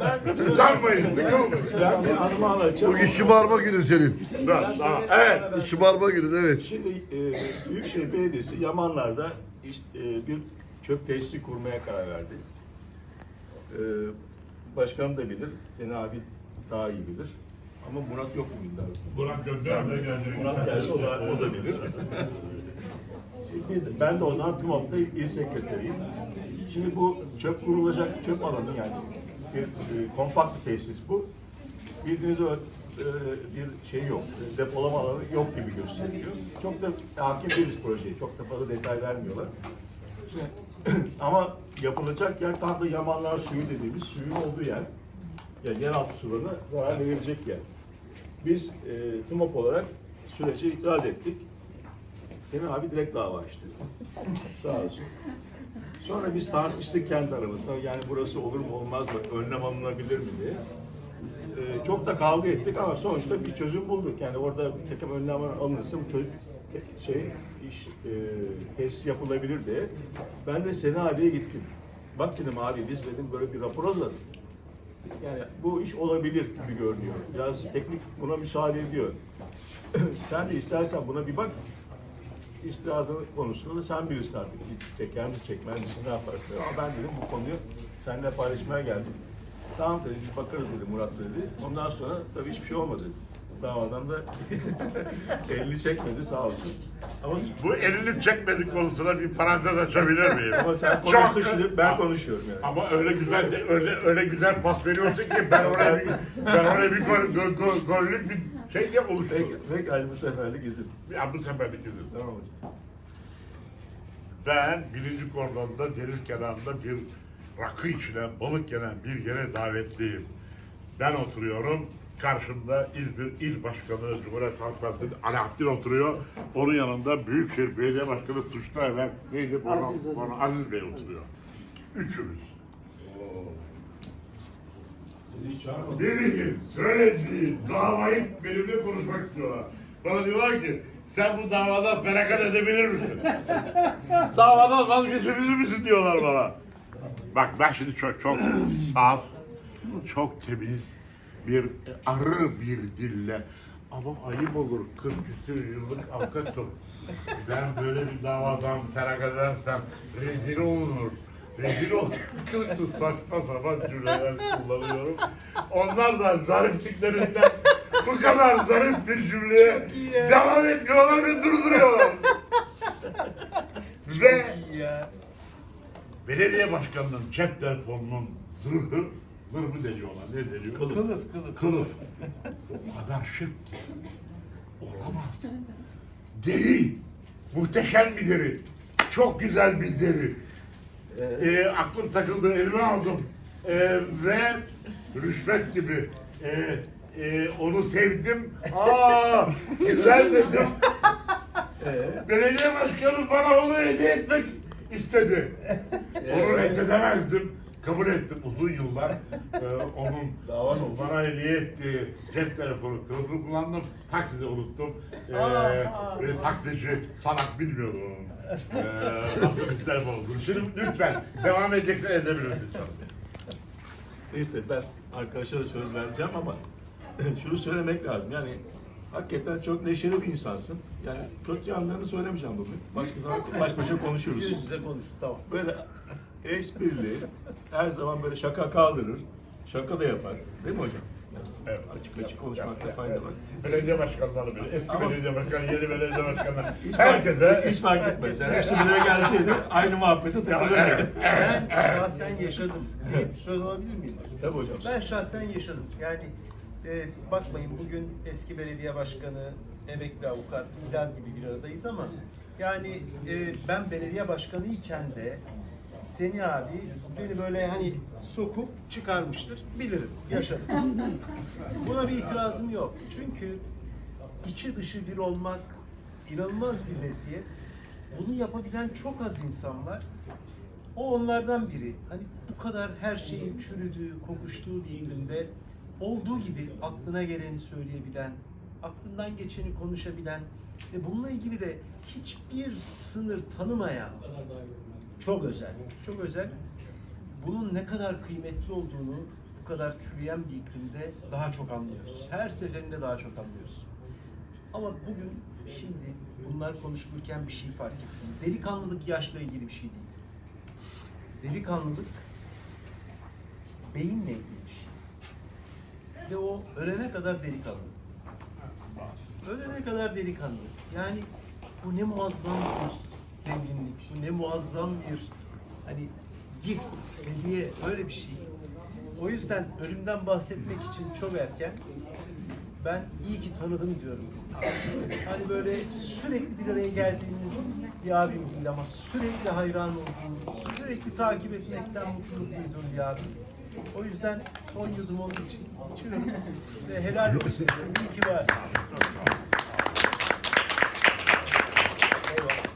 Ben Utanmayın, sıkılmayın. ben bir anımı anlatacağım. Bugün şımarma günü senin. Tamam, tamam. Evet. Şımarma günü evet. Şimdi e, Büyükşehir Belediyesi Yamanlar'da iş- e, bir çöp tesisi kurmaya karar verdi. E, başkan da bilir, Seni abi daha iyi bilir. Ama Murat yok bugün daha. Burak Gönder de geldi. Murat gelse o da, o da bilir. Şimdi biz de- ben de o zaman TÜMOP'ta il sekreteriyim. Şimdi bu çöp kurulacak çöp alanı yani bir e, kompakt bir tesis bu. Bildiğiniz o e, bir şey yok, depolama alanı yok gibi gösteriyor. Çok da hakim değiliz projeye, çok da fazla detay vermiyorlar. Ama yapılacak yer tam da Yamanlar suyu dediğimiz suyun olduğu yer. Yani yeraltı sularına zarar verebilecek yer. Biz e, TUMOP olarak sürece itiraz ettik. Senin abi direkt dava açtı. Sağ olsun. Sonra biz tartıştık kendi aramızda. Yani burası olur mu olmaz mı, önlem alınabilir mi diye. Ee, çok da kavga ettik ama sonuçta bir çözüm bulduk. Yani orada bir takım önlemler alınırsa bu çocuk şey iş e, tesis yapılabilir diye. Ben de Sena abiye gittim. Bak dedim abi biz dedim böyle bir rapor hazırladık. Yani bu iş olabilir gibi görünüyor. Biraz teknik buna müsaade ediyor. sen de istersen buna bir bak. İstirazın konusunda da sen bilirsin artık. Çeker misin, çekmez misin, ne yaparsın? Ama ben dedim bu konuyu seninle paylaşmaya geldim. Tamam dedi, biz bakarız dedi Murat dedi. Ondan sonra tabii hiçbir şey olmadı. Davadan da elini çekmedi sağ olsun. Ama Bu elini çekmedik konusuna bir parantez açabilir miyim? ama sen konuştun şimdi ben konuşuyorum yani. Ama öyle güzel öyle öyle güzel pas veriyorsun ki ben oraya bir, ben oraya bir gol, gol, gol, gollük bir de Peki, oluşturdum. peki hadi bu seferlik izin. Ya bu seferlik izin. Tamam hocam. Ben birinci kordonda deniz kenarında bir rakı içilen, balık yenen bir yere davetliyim. Ben oturuyorum. Karşımda İzmir İl Başkanı Cumhuriyet Halk Partisi Alaaddin oturuyor. Onun yanında Büyükşehir Belediye Başkanı Suçlu Evren neydi? Bana, Aziz, Aziz. bana Aziz Bey oturuyor. Üçümüz. Birinin söylediği davayı benimle konuşmak istiyorlar. Bana diyorlar ki sen bu davadan feragat edebilir misin? davadan vazgeçebilir misin diyorlar bana. Bak ben şimdi çok çok saf, çok temiz bir arı bir dille ama ayıp olur 40 küsur yıllık avukatım. Ben böyle bir davadan feragat edersem rezil olur. Rezil. Kılıklı saçma sapan cümleler kullanıyorum. Onlar da zarifliklerinden bu kadar zarif bir cümleye devam etmiyorlar ve durduruyorlar. ve belediye başkanının cep telefonunun zırhı, zırh mı deniyor ona, ne deniyor? Kılıf. Kılıf kılıf. Kılıf. O kadar şık ki. Olamaz. Deri. Muhteşem bir deri. Çok güzel bir deri. Ee, aklım takıldı, elime aldım. Ee, ve rüşvet gibi. Ee, e, onu sevdim. Aa, güzel dedim. Belediye başkanı bana onu hediye etmek istedi. Onu reddedemezdim. Kabul ettim uzun yıllar. Ee, onun Davan oldu. bana hediye ettiği cep telefonu kılıfını kullandım. Takside unuttum. Ee, ve taksici salak bilmiyordu onun. Ee, nasıl bir telefon olduğunu. Şimdi lütfen devam edeceksen edebilirsin. Neyse ben arkadaşlara söz vereceğim ama şunu söylemek lazım. Yani hakikaten çok neşeli bir insansın. Yani kötü yanlarını söylemeyeceğim bugün. Başka zaman baş başa konuşuruz. Yüz yüze konuş. Tamam. Böyle esprili, her zaman böyle şaka kaldırır. Şaka da yapar. Değil mi hocam? Evet. Açık açık konuşmakta fayda var. Belediye başkanları bile, eski Ama- belediye başkanı, yeni belediye başkanı. Hiç fark, Herkese hiç fark etmez. Yani hepsi buraya gelseydi aynı muhabbete takılırdı. Ben şahsen yaşadım. Bir söz alabilir miyiz? Tabii hocam. Ben şahsen yaşadım. Yani e, bakmayın bugün eski belediye başkanı, emekli avukat filan gibi bir aradayız ama yani e, ben belediye başkanı iken de Seni abi beni böyle hani sokup çıkarmıştır. Bilirim, yaşadım. Buna bir itirazım yok. Çünkü içi dışı bir olmak inanılmaz bir meziyet. Bunu yapabilen çok az insan var. O onlardan biri. Hani bu kadar her şeyin çürüdüğü, kokuştuğu bir iklimde olduğu gibi aklına geleni söyleyebilen, aklından geçeni konuşabilen ve bununla ilgili de hiçbir sınır tanımayan çok özel, çok özel. Bunun ne kadar kıymetli olduğunu kadar çürüyen bir iklimde daha çok anlıyoruz. Her seferinde daha çok anlıyoruz. Ama bugün şimdi bunlar konuşulurken bir şey fark ettim. Delikanlılık yaşla ilgili bir şey değil. Delikanlılık beyinle ilgili bir şey. Ve o ölene kadar delikanlı. Ölene kadar delikanlı. Yani bu ne muazzam bir zenginlik, ne muazzam bir hani gift, hediye, öyle bir şey. O yüzden ölümden bahsetmek için çok erken. Ben iyi ki tanıdım diyorum. Hani böyle sürekli bir araya geldiğimiz bir abim değil ama sürekli hayran olduğum, sürekli takip etmekten mutluluk duyduğum bir abim. O yüzden son yudum onun için içiyorum ve helal olsun. İyi ki var. Eyvallah.